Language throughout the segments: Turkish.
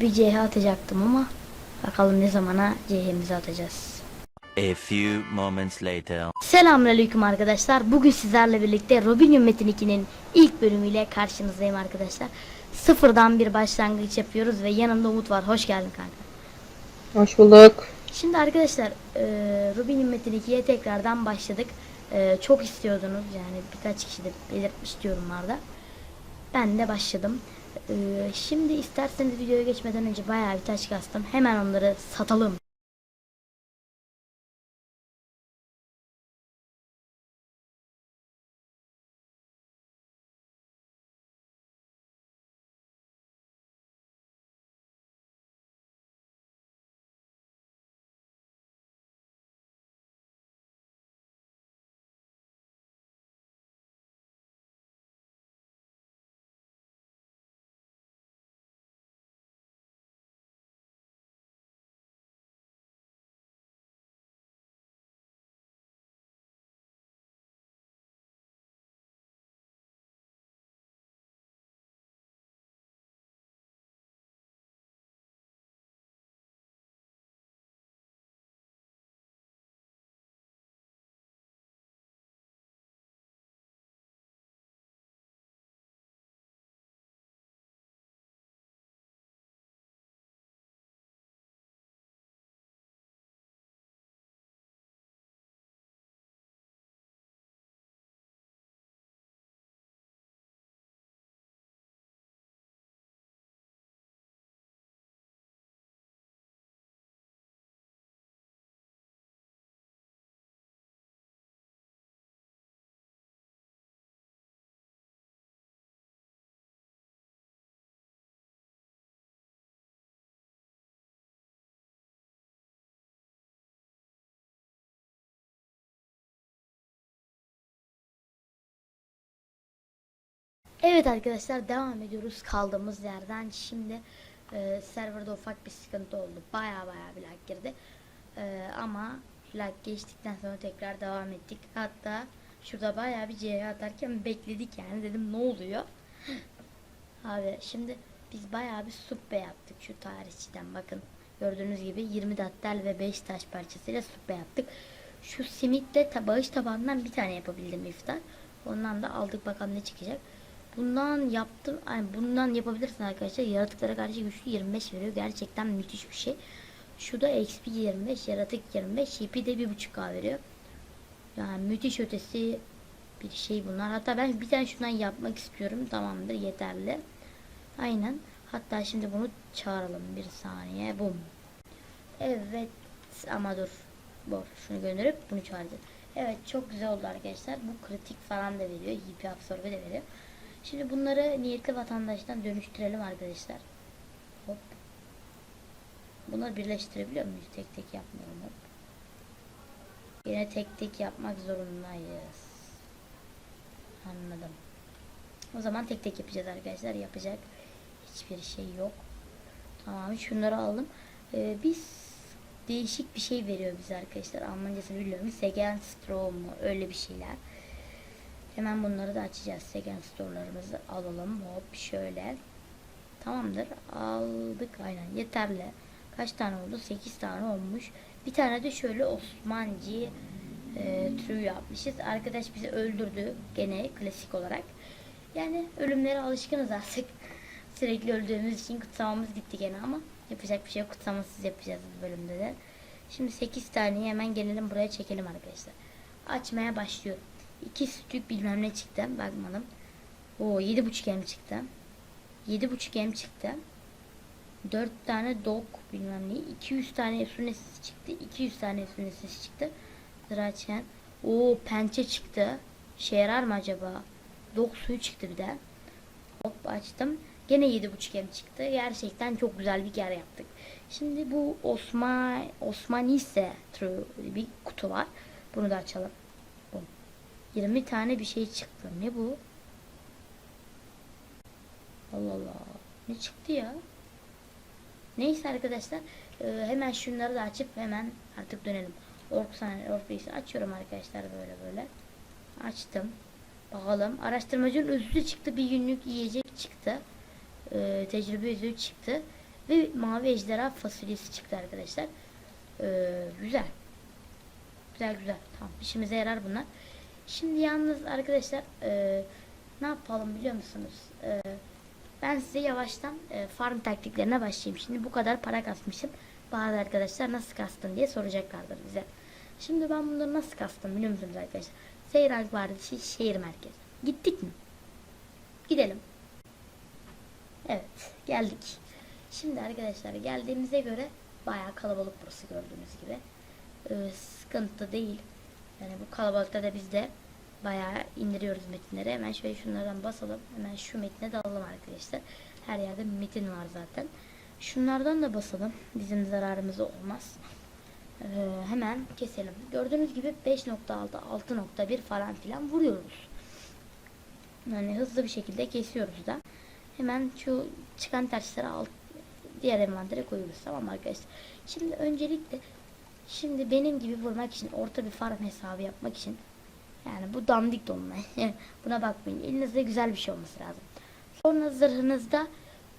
bir CH atacaktım ama bakalım ne zamana CH'mizi atacağız. A few moments later. Selamünaleyküm arkadaşlar. Bugün sizlerle birlikte Robinion Metin 2'nin ilk bölümüyle karşınızdayım arkadaşlar. Sıfırdan bir başlangıç yapıyoruz ve yanımda Umut var. Hoş geldin kanka. Hoş bulduk. Şimdi arkadaşlar e, Robinion Metin 2'ye tekrardan başladık. E, çok istiyordunuz yani birkaç kişi de belirtmiş yorumlarda. Ben de başladım. E, şimdi isterseniz videoya geçmeden önce bayağı bir taş kastım. Hemen onları satalım. Evet arkadaşlar devam ediyoruz kaldığımız yerden. Şimdi e, serverda ufak bir sıkıntı oldu. Baya baya bir lag girdi. E, ama lag geçtikten sonra tekrar devam ettik. Hatta şurada baya bir CH atarken bekledik yani. Dedim ne oluyor? Abi şimdi biz baya bir subbe yaptık şu tarihçiden bakın. Gördüğünüz gibi 20 dattel ve 5 taş parçasıyla subbe yaptık. Şu simitle bağış tabanından bir tane yapabildim iftar. Ondan da aldık bakalım ne çıkacak. Bundan yaptım. Yani bundan yapabilirsin arkadaşlar. Yaratıklara karşı güçlü 25 veriyor. Gerçekten müthiş bir şey. Şu da XP 25, yaratık 25, HP de 1.5k veriyor. Yani müthiş ötesi bir şey bunlar. Hatta ben bir tane şundan yapmak istiyorum. Tamamdır yeterli. Aynen. Hatta şimdi bunu çağıralım bir saniye. Bum. Evet ama dur. Bu şunu gönderip bunu çağıracağız. Evet çok güzel oldu arkadaşlar. Bu kritik falan da veriyor. HP absorbe de veriyor. Şimdi bunları niyetli vatandaştan dönüştürelim arkadaşlar. Hop. Bunları birleştirebiliyor muyuz? Tek tek yapmıyorum hop. Yine tek tek yapmak zorundayız. Anladım. O zaman tek tek yapacağız arkadaşlar. Yapacak hiçbir şey yok. Tamam şunları aldım. Ee, biz değişik bir şey veriyor bize arkadaşlar. Almancasını biliyorum. Segen Strom mu? Öyle bir şeyler. Hemen bunları da açacağız. Second store'larımızı alalım. Hop şöyle. Tamamdır. Aldık aynen. Yeterli. Kaç tane oldu? 8 tane olmuş. Bir tane de şöyle Osmancı e, true yapmışız. Arkadaş bizi öldürdü. Gene klasik olarak. Yani ölümlere alışkınız artık. Sürekli öldüğümüz için kutsamamız gitti gene ama yapacak bir şey yok. Kutsamasız yapacağız bu bölümde de. Şimdi 8 taneyi hemen gelelim buraya çekelim arkadaşlar. Açmaya başlıyorum. 2 stük bilmem ne çıktı. Bakmadım. O 7.5 gem çıktı. 7.5 gem çıktı. 4 tane dog bilmem ne. 200 tane sunesiz çıktı. 200 tane sunesiz çıktı. Ziraçen. O pençe çıktı. Şey yarar mı acaba? Dog suyu çıktı bir de. Hop açtım. Gene 7.5 gem çıktı. Gerçekten çok güzel bir yer yaptık. Şimdi bu Osman Osmanise bir kutu var. Bunu da açalım. 20 tane bir şey çıktı. Ne bu? Allah Allah. Ne çıktı ya? Neyse arkadaşlar. E, hemen şunları da açıp hemen artık dönelim. Ork sahne, Ork Reis'i açıyorum arkadaşlar böyle böyle. Açtım. Bakalım. Araştırmacının özü çıktı. Bir günlük yiyecek çıktı. E, tecrübe özü çıktı. Ve mavi ejderha fasulyesi çıktı arkadaşlar. Ee, güzel. Güzel güzel. Tamam işimize yarar bunlar. Şimdi yalnız arkadaşlar e, ne yapalım biliyor musunuz? E, ben size yavaştan e, farm taktiklerine başlayayım. Şimdi bu kadar para kasmışım. Bazı arkadaşlar nasıl kastın diye soracaklardır bize. Şimdi ben bunları nasıl kastım biliyor musunuz arkadaşlar? Seyrank Vadisi şehir merkezi. Gittik mi? Gidelim. Evet geldik. Şimdi arkadaşlar geldiğimize göre bayağı kalabalık burası gördüğünüz gibi. Ee, sıkıntı değil. Yani bu kalabalıkta da biz de bayağı indiriyoruz metinleri. Hemen şöyle şunlardan basalım. Hemen şu metne dalalım arkadaşlar. Her yerde metin var zaten. Şunlardan da basalım. Bizim zararımız olmaz. Ee, hemen keselim. Gördüğünüz gibi 5.6 6.1 falan filan vuruyoruz. Yani hızlı bir şekilde kesiyoruz da. Hemen şu çıkan taşları alt diğer envantere koyuyoruz. Tamam arkadaşlar. Şimdi öncelikle şimdi benim gibi vurmak için orta bir farm hesabı yapmak için yani bu dandik donma. Buna bakmayın. Elinizde güzel bir şey olması lazım. Sonra zırhınızda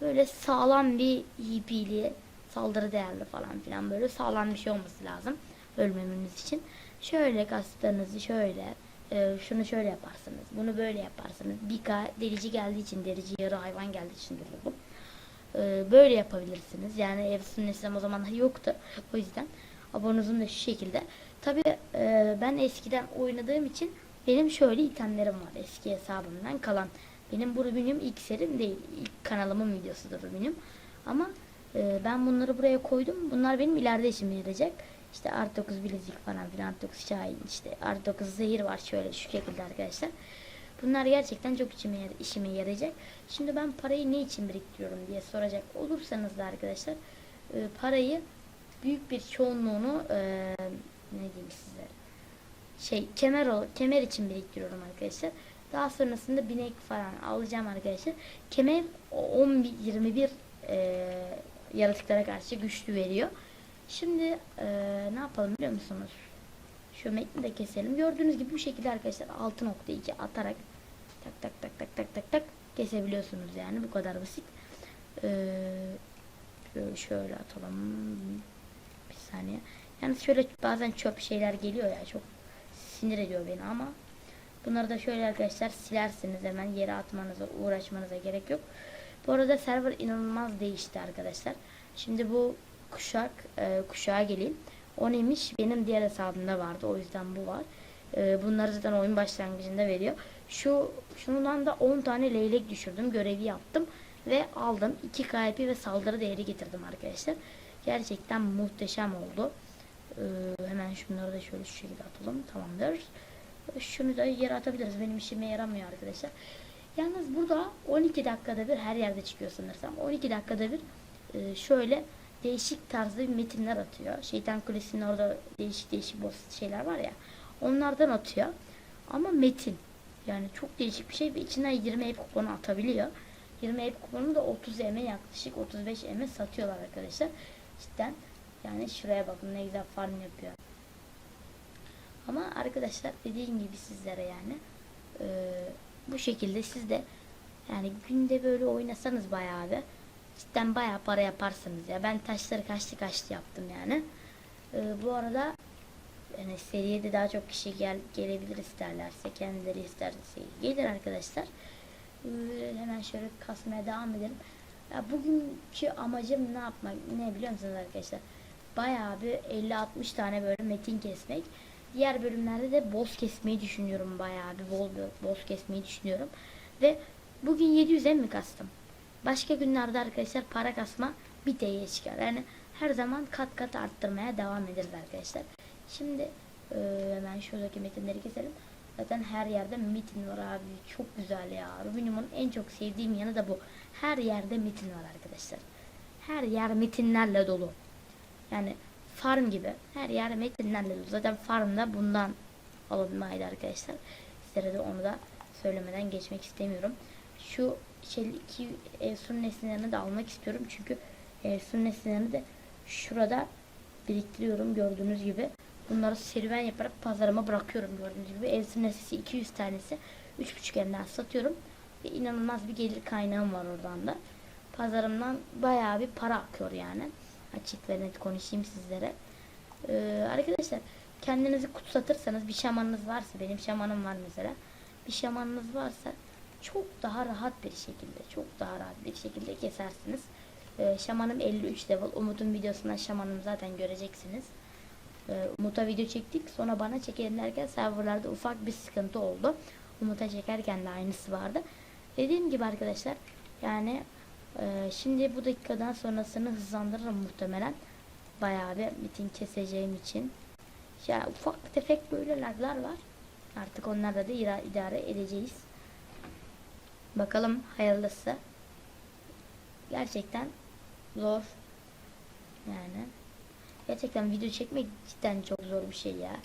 böyle sağlam bir HP'li saldırı değerli falan filan böyle sağlam bir şey olması lazım ölmememiz için. Şöyle kaslarınızı şöyle e, şunu şöyle yaparsınız. Bunu böyle yaparsınız. Bir ka- delici geldiği için delici yarı hayvan geldiği için durdurdum. E, böyle yapabilirsiniz. Yani ev sünnesim o zaman yoktu. O yüzden abonuzum da şu şekilde. Tabi ben eskiden oynadığım için benim şöyle itemlerim var eski hesabımdan kalan. Benim bu benim ilk serim değil. ilk kanalımın videosudur bu benim. Ama e, ben bunları buraya koydum. Bunlar benim ileride işime yarayacak. İşte artı 9 bilezik falan filan artı 9 şahin işte artı 9 zehir var şöyle şu şekilde arkadaşlar. Bunlar gerçekten çok içime, işime yarayacak. Şimdi ben parayı ne için biriktiriyorum diye soracak olursanız da arkadaşlar e, parayı büyük bir çoğunluğunu e, ne diyeyim size şey kemer ol, kemer için biriktiriyorum arkadaşlar. Daha sonrasında binek falan alacağım arkadaşlar. Kemer 11 21 e, yaratıklara karşı güçlü veriyor. Şimdi e, ne yapalım biliyor musunuz? Şu metni de keselim. Gördüğünüz gibi bu şekilde arkadaşlar 6.2 atarak tak tak tak tak tak tak tak kesebiliyorsunuz yani bu kadar basit. Ee, şöyle atalım. Bir saniye. Yani şöyle bazen çöp şeyler geliyor ya çok sinir ediyor beni ama bunları da şöyle arkadaşlar silersiniz hemen yere atmanıza uğraşmanıza gerek yok. Bu arada server inanılmaz değişti arkadaşlar. Şimdi bu kuşak e, kuşağa geleyim. O neymiş? Benim diğer hesabımda vardı. O yüzden bu var. E, bunları zaten oyun başlangıcında veriyor. Şu şundan da 10 tane leylek düşürdüm. Görevi yaptım ve aldım. 2 KP ve saldırı değeri getirdim arkadaşlar. Gerçekten muhteşem oldu. Ee, hemen şunları da şöyle şu şekilde atalım. Tamamdır. Şunu da yere atabiliriz. Benim işime yaramıyor arkadaşlar. Yalnız burada 12 dakikada bir her yerde çıkıyor sanırsam. 12 dakikada bir e, şöyle değişik tarzda bir metinler atıyor. Şeytan Kulesi'nin orada değişik değişik boss şeyler var ya. Onlardan atıyor. Ama metin. Yani çok değişik bir şey ve içinden 20 ev kuponu atabiliyor. 20 ev kuponu da 30 eme yaklaşık 35 eme satıyorlar arkadaşlar. Cidden yani şuraya bakın ne güzel farm yapıyor. Ama arkadaşlar dediğim gibi sizlere yani e, bu şekilde siz de yani günde böyle oynasanız bayağı bir cidden bayağı para yaparsınız ya. Ben taşları kaçtı kaçtı yaptım yani. E, bu arada yani seriye de daha çok kişi gel gelebilir isterlerse kendileri isterse gelir arkadaşlar. Ee, hemen şöyle kasmaya devam edelim. Ya bugünkü amacım ne yapmak ne biliyor musunuz arkadaşlar? Bayağı bir 50-60 tane böyle metin kesmek. Diğer bölümlerde de boss kesmeyi düşünüyorum bayağı bir bol bir boss kesmeyi düşünüyorum. Ve bugün 700 mi kastım? Başka günlerde arkadaşlar para kasma bir T'ye çıkar. Yani her zaman kat kat arttırmaya devam ederiz arkadaşlar. Şimdi e, hemen şuradaki metinleri keselim. Zaten her yerde metin var abi. Çok güzel ya. Rubinium'un en çok sevdiğim yanı da bu. Her yerde metin var arkadaşlar. Her yer metinlerle dolu. Yani farm gibi. Her yer metinlerle. Zaten farmda bundan alınmaydı arkadaşlar. Sizlere de onu da söylemeden geçmek istemiyorum. Şu şey iki Efsun nesnelerini de almak istiyorum. Çünkü Efsun nesnelerini de şurada biriktiriyorum gördüğünüz gibi. Bunları serüven yaparak pazarıma bırakıyorum gördüğünüz gibi. Evsin nesnesi 200 tanesi 3.5 emden satıyorum. Ve inanılmaz bir gelir kaynağım var oradan da. pazarımdan bayağı bir para akıyor yani. Açık ve net konuşayım sizlere. Ee, arkadaşlar kendinizi kutsatırsanız bir şamanınız varsa benim şamanım var mesela. Bir şamanınız varsa çok daha rahat bir şekilde çok daha rahat bir şekilde kesersiniz. Ee, şamanım 53 level. Umut'un videosundan şamanım zaten göreceksiniz. Ee, Umut'a video çektik. Sonra bana çekelim derken serverlarda ufak bir sıkıntı oldu. Umut'a çekerken de aynısı vardı. Dediğim gibi arkadaşlar yani e, şimdi bu dakikadan sonrasını hızlandırırım muhtemelen. Bayağı bir bitin keseceğim için. Ya ufak tefek böyle laglar var. Artık onlarla da idare edeceğiz. Bakalım hayırlısı. Gerçekten zor. Yani. Gerçekten video çekmek cidden çok zor bir şey ya.